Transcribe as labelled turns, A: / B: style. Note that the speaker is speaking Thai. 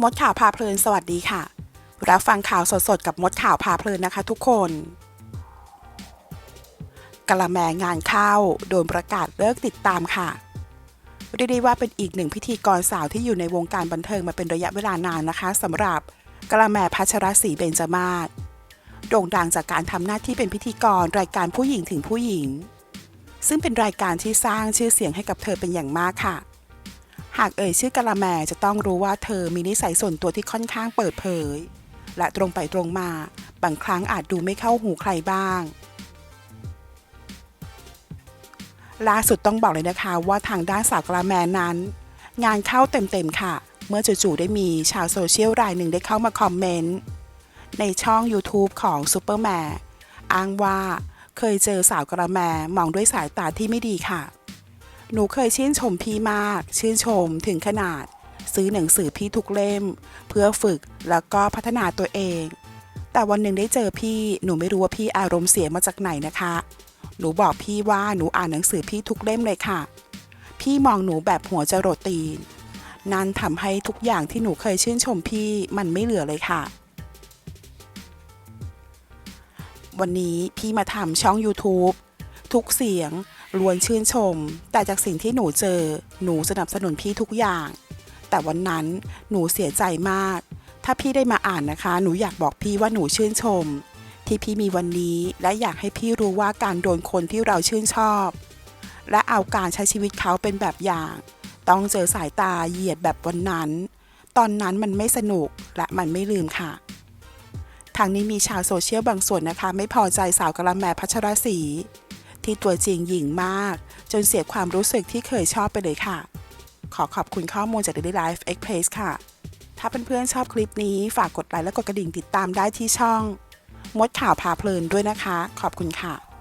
A: มดข่าวพาเพลินสวัสดีค่ะ รับฟังข่าวสดๆ กับมดข่าวพาเพลินนะคะทุกคนกะละแมงานเข้าโดนประกาศเลิกติดตามค่ะเรียกได้ว่าเป็นอีกหนึ่งพิธีกรสาวที่อยู่ในวงการบันเทิงมาเป็นระยะเวลานานนะคะสำหรับกะละแมพัชรศรีเบญจมาศโด่งดังจากการทำหน้าที่เป็นพิธีกรรายการผู้หญิงถึงผู้หญิง ซึ่งเป็นรายการที่สร้างชื่อเสียงให้กับเธอเป็นอย่างมากค่ะากเอ่ยชื่อกะละแมจะต้องรู้ว่าเธอมีนิสัยส่วนตัวที่ค่อนข้างเปิดเผย และตรงไปตรงมา บางครั้งอาจดูไม่เข้าหูใครบ้างล่าสุดต้องบอกเลยนะคะว่าทางด้านสาวกะละแมนั้น งานเข้าเต็มๆค่ะ เมื่อจู่ๆได้มีชาวโซเชียลรายหนึ่งได้เข้ามาคอมเมนต์ ในช่อง YouTube ของซูเปอร์แมร์อ้างว่าเคยเจอสาวกะละแมมองด้วยสายตาที่ไม่ดีค่ะ หนูเคยชื่นชมพี่มาก ชื่นชมถึงขนาด ซื้อหนังสือพี่ทุกเล่ม เพื่อฝึกแล้วก็พัฒนาตัวเอง แต่วันหนึ่งได้เจอพี่หนูไม่รู้ว่าพี่อารมณ์เสียมาจากไหนนะคะ หนูบอกพี่ว่าหนูอ่านหนังสือพี่ทุกเล่มเลยค่ะ พี่มองหนูแบบหัวจรดตีน นั่นทำให้ทุกอย่างที่หนูเคยชื่นชมพี่มันไม่เหลือเลยค่ะวันนี้พี่มาทำช่อง YouTube ทุกเสียง ล้วนชื่นชม แต่จากสิ่งที่หนูเจอ หนูสนับสนุนพี่ทุกอย่าง แต่วันนั้นหนูเสียใจมาก ถ้าพี่ได้มาอ่านนะคะ หนูอยากบอกพี่ว่าหนูชื่นชม ที่พี่มีวันนี้และอยากให้พี่รู้ว่าการโดนคนที่เราชื่นชอบ และเอาการใช้ชีวิตเขาเป็นแบบอย่าง ต้องเจอสายตาเหยียดแบบวันนั้น ตอนนั้นมันไม่สนุกและมันไม่ลืมค่ะทางนี้มีชาวโซเชียลบางส่วนนะคะ ไม่พอใจสาวกะละแมพัชรศรี ที่ตัวจริงหญิงมาก จนเสียความรู้สึกที่เคยชอบไปเลยค่ะ ขอขอบคุณข้อมูลจาก Daily Life Express ค่ะ ถ้าเพื่อนๆชอบคลิปนี้ฝากกดไลค์และกดกระดิ่งติดตามได้ที่ช่อง มดข่าวพาเพลินด้วยนะคะ ขอบคุณค่ะ